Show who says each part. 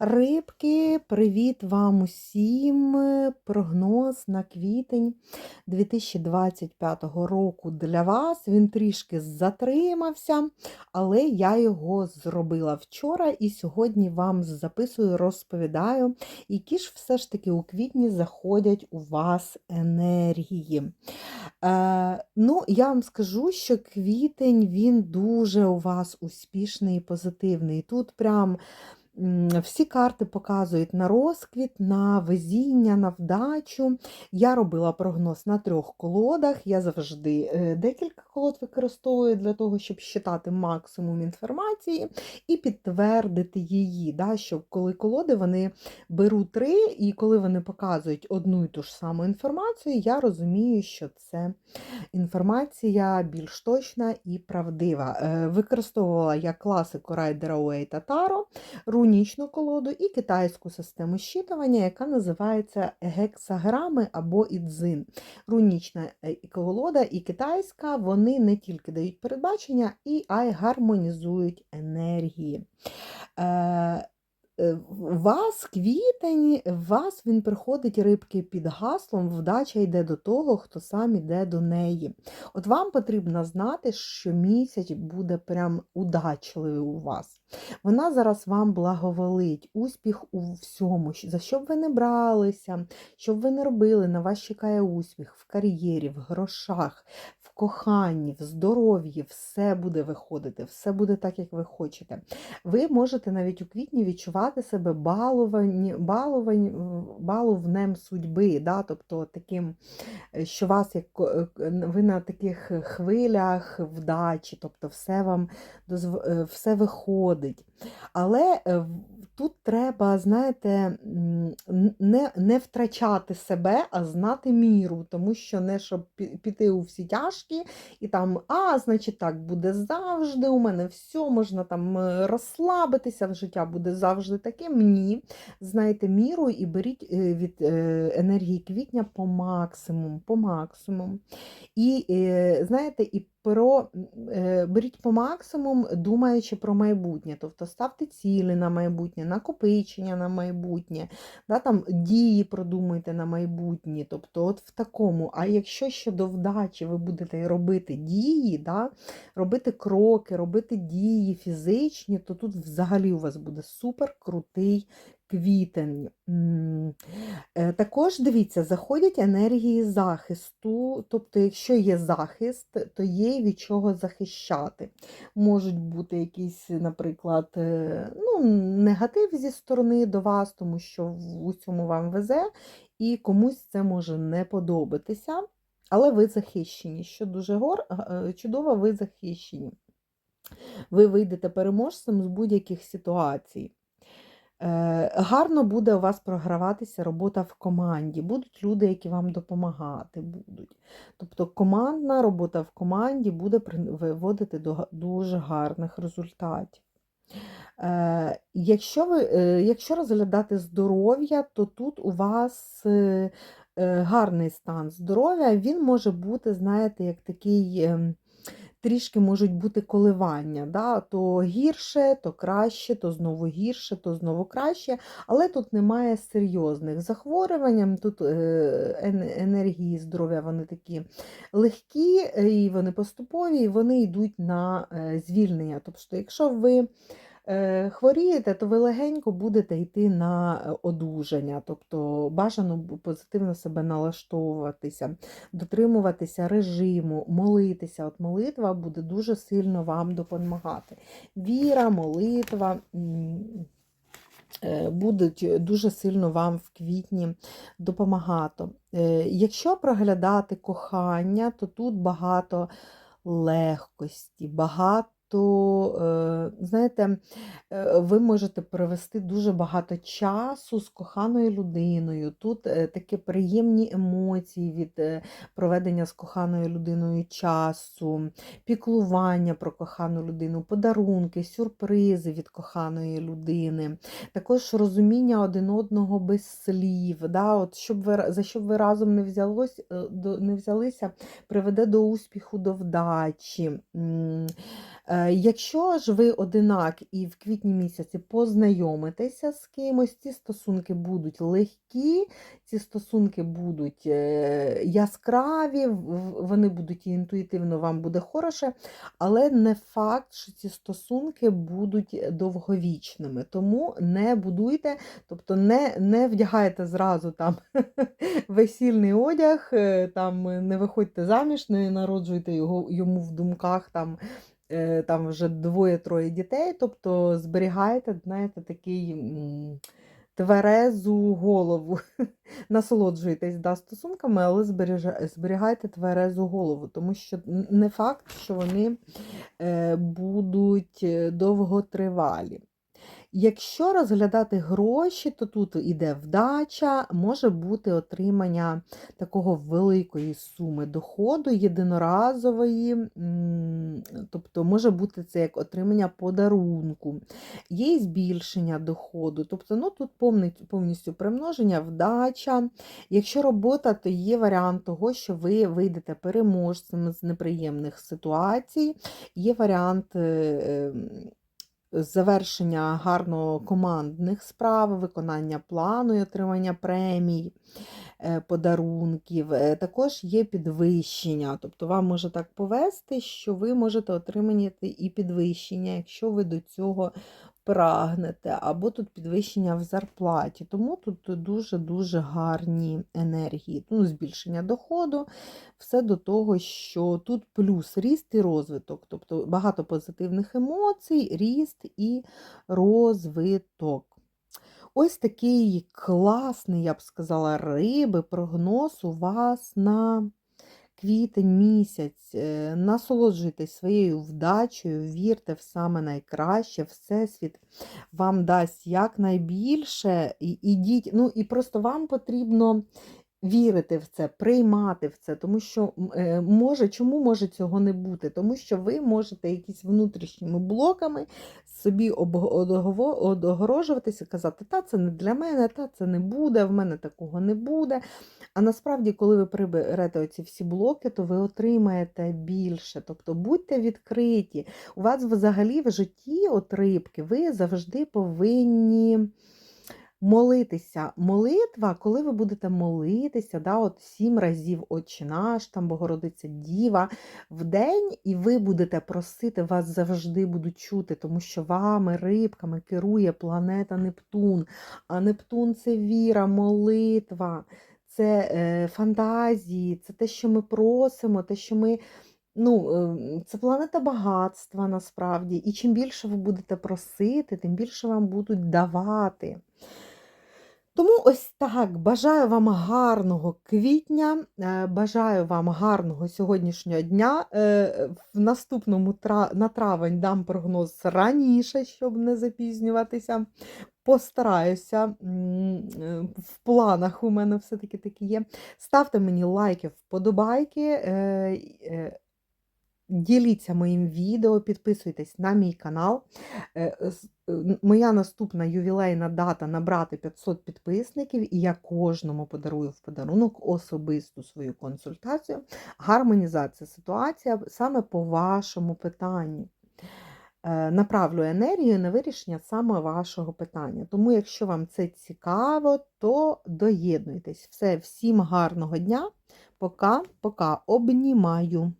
Speaker 1: Рибки, привіт вам усім! Прогноз на квітень 2025 року для вас. Він трішки затримався, але я його зробила вчора і сьогодні вам записую, розповідаю, які ж все ж таки у квітні заходять у вас енергії. Е, ну, Я вам скажу, що квітень він дуже у вас успішний і позитивний. Тут прям всі карти показують на розквіт, на везіння, на вдачу. Я робила прогноз на трьох колодах. Я завжди е, декілька колод використовую для того, щоб считати максимум інформації і підтвердити її. Да, Що коли колоди вони беруть три, і коли вони показують одну і ту ж саму інформацію, я розумію, що це інформація більш точна і правдива. Е, використовувала я класику Райдера Уейта Таро рунічну колоду і китайську систему щитування, яка називається гексаграми або ідзин. Рунічна е, колода і китайська вони не тільки дають передбачення, а й гармонізують енергії. Е, вас квітень, вас він приходить рибки під гаслом, вдача йде до того, хто сам іде до неї. От вам потрібно знати, що місяць буде прям удачливий у вас. Вона зараз вам благоволить, успіх у всьому, за що б ви не бралися, що б ви не робили, на вас чекає успіх в кар'єрі, в грошах, коханні, в здоров'ї, все буде виходити, все буде так, як ви хочете. Ви можете навіть у квітні відчувати себе баловані, баловані, баловнем судьби, да? тобто таким, е, що вас як е, ви на таких хвилях вдачі, тобто все вам е, все виходить. Але тут треба, знаєте, не не втрачати себе, а знати міру, тому що не щоб піти у всі тяжкі і там, а, значить, так буде завжди, у мене все, можна там е, розслабитися, в життя буде завжди таке. Ні. Знайте міру і беріть е, від е, енергії квітня по максимум, по максимум. І, знаєте, і про е, беріть по максимум, думаючи про майбутнє. Тобто ставте цілі на майбутнє, накопичення на майбутнє, да, там дії продумуйте на майбутнє. Тобто, от в такому. А якщо ще до вдачі ви будете робити дії, да, робити кроки, робити дії фізичні, то тут взагалі у вас буде супер крутий квітень. Е, також дивіться, заходять енергії захисту, тобто, якщо є захист, то є від чого захищати. Можуть бути якісь, наприклад, е, ну, негатив зі сторони до вас, тому що в усьому вам везе, і комусь це може не подобатися, але ви захищені. Що дуже гор, е, чудово, ви захищені. Ви вийдете переможцем з будь-яких ситуацій. Е, гарно буде у вас програватися робота в команді, будуть люди, які вам допомагати будуть. Тобто командна робота в команді буде виводити до дуже гарних результатів. Е, якщо ви, е, якщо розглядати здоров'я, то тут у вас гарний стан здоров'я, він може бути, знаєте, як такий. Трішки можуть бути коливання. Да? То гірше, то краще, то знову гірше, то знову краще. Але тут немає серйозних захворювань, тут е, енергії здоров'я вони такі легкі, і вони поступові, і вони йдуть на е, звільнення. Тобто, якщо ви Е, хворієте, то ви легенько будете йти на е, одужання, тобто бажано позитивно себе налаштовуватися, дотримуватися режиму, молитися. От Молитва буде дуже сильно вам допомагати. Віра, молитва. Е, будуть дуже сильно вам в квітні допомагати. Якщо проглядати кохання, то тут багато легкості, багато то, е, знаєте, е, ви можете провести дуже багато часу з коханою людиною. Тут е, такі приємні емоції від проведення з коханою людиною часу, піклування про кохану людину, подарунки, сюрпризи від коханої людини, також розуміння один одного без слів. Да? От щоб ви, За що ви разом не, взялось, не взялися, приведе до успіху, до вдачі. Е, Якщо ж ви одинак і в квітні місяці познайомитеся з кимось, ці стосунки будуть легкі, ці стосунки будуть е, яскраві, вони будуть інтуїтивно, вам буде хороше, але не факт, що ці стосунки будуть довговічними. Тому не будуйте, тобто не, не вдягайте зразу там весільний одяг, е, там не виходьте заміж, не народжуйте його йому в думках там. Е, Там вже двоє-троє дітей, тобто зберігайте, знаєте, такий тверезу голову. Насолоджуйтесь да, стосунками, але зберігайте тверезу голову, тому що не факт, що вони е, будуть е, довготривалі. Якщо розглядати гроші, то тут іде вдача, може бути отримання такого великої суми доходу, єдиноразової, тобто може бути це як отримання подарунку, є і збільшення доходу, тобто ну, тут повністю примноження, вдача. Якщо робота, то є варіант того, що ви вийдете переможцем з неприємних ситуацій, є варіант. Завершення гарно командних справ, виконання плану і отримання премій, е, подарунків. Е, Також є підвищення. Тобто вам може так повести, що ви можете отримати і підвищення, якщо ви до цього прагнете, або тут підвищення в зарплаті. Тому тут дуже-дуже гарні енергії. Ну, збільшення доходу, все до того, що тут плюс ріст і розвиток, тобто багато позитивних емоцій, ріст і розвиток. Ось такий класний, я б сказала, риби, прогноз у вас на квітень місяць. Е, Насолоджуйтесь своєю вдачею, вірте в саме найкраще, Всесвіт вам дасть якнайбільше. І, ідіть, ну і просто вам потрібно вірити в це, приймати в це, тому що е, може, чому може цього не бути? Тому що ви можете якісь внутрішніми блоками собі одогорожуватися, казати, та це не для мене, та це не буде, в мене такого не буде. А насправді, коли ви приберете оці всі блоки, то ви отримаєте більше. Тобто будьте відкриті. У вас взагалі в житті от рибки, ви завжди повинні молитися. Молитва, коли ви будете молитися, да, от сім разів Отче наш, там Богородиця Діва в день, і ви будете просити, вас завжди будуть чути, тому що вами, рибками, керує планета Нептун. А Нептун це віра, молитва. Це е, фантазії, це те, що ми просимо, те, що ми. Ну, е, це планета багатства насправді. І чим більше ви будете просити, тим більше вам будуть давати. Тому ось так. Бажаю вам гарного квітня, е, бажаю вам гарного сьогоднішнього дня. Е, В наступному на травень дам прогноз раніше, щоб не запізнюватися. Постараюся, е, в планах у мене все-таки такі є. Ставте мені лайки, вподобайки. Діліться моїм відео, підписуйтесь на мій канал. Е, е, Моя наступна ювілейна дата набрати 500 підписників, і я кожному подарую в подарунок особисту свою консультацію. Гармонізація ситуація саме по вашому питанню. Е, Направлю енергію на вирішення саме вашого питання. Тому, якщо вам це цікаво, то доєднуйтесь. Все, всім гарного дня. Пока, пока, обнімаю.